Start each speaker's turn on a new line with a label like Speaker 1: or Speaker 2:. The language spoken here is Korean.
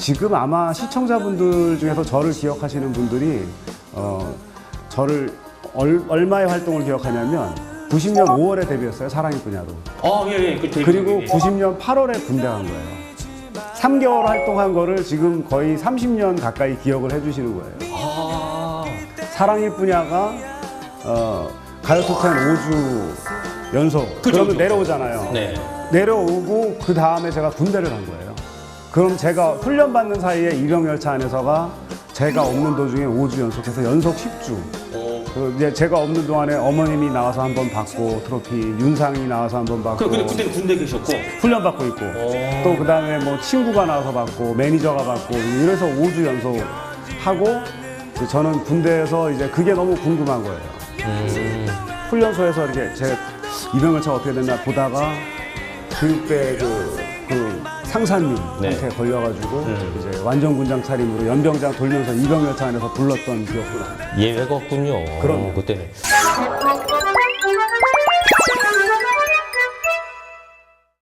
Speaker 1: 지금 아마 시청자분들 중에서 저를 기억하시는 분들이 어, 저를 얼, 얼마의 활동을 기억하냐면 90년 5월에 데뷔했어요 사랑의 분야로
Speaker 2: 아, 예, 예. 그 데뷔.
Speaker 1: 그리고
Speaker 2: 예.
Speaker 1: 90년 8월에 군대 간 거예요 3개월 활동한 거를 지금 거의 30년 가까이 기억을 해주시는 거예요
Speaker 2: 아,
Speaker 1: 사랑일 분야가 어, 가요톱텐 5주 연속
Speaker 2: 그죠,
Speaker 1: 그러면
Speaker 2: 그죠.
Speaker 1: 내려오잖아요
Speaker 2: 네.
Speaker 1: 내려오고 그 다음에 제가 군대를 간 거예요. 그럼 제가 훈련 받는 사이에 이병열차 안에서가 제가 없는 도중에 5주 연속해서 연속 10주.
Speaker 2: 어,
Speaker 1: 그 이제 제가 없는 동안에 어머님이 나와서 한 번 받고 트로피, 윤상이 나와서 한 번 받고
Speaker 2: 그, 근데 그때 군대 계셨고.
Speaker 1: 훈련 받고 있고
Speaker 2: 어.
Speaker 1: 또그 다음에 뭐 친구가 나와서 받고 매니저가 받고 이래서 5주 연속 하고 이제 저는 군대에서 이제 그게 너무 궁금한 거예요.
Speaker 2: 음.
Speaker 1: 훈련소에서 이렇게 제 이병열차 어떻게 됐나 보다가 그때 그, 그 상사님한테
Speaker 2: 네.
Speaker 1: 걸려가지고
Speaker 2: 음.
Speaker 1: 이제 완전 군장 차림으로 연병장 돌면서 이병열차 안에서 불렀던 기억도 나요.
Speaker 2: 예외가 없군요.
Speaker 1: 그럼요.
Speaker 2: 그때는.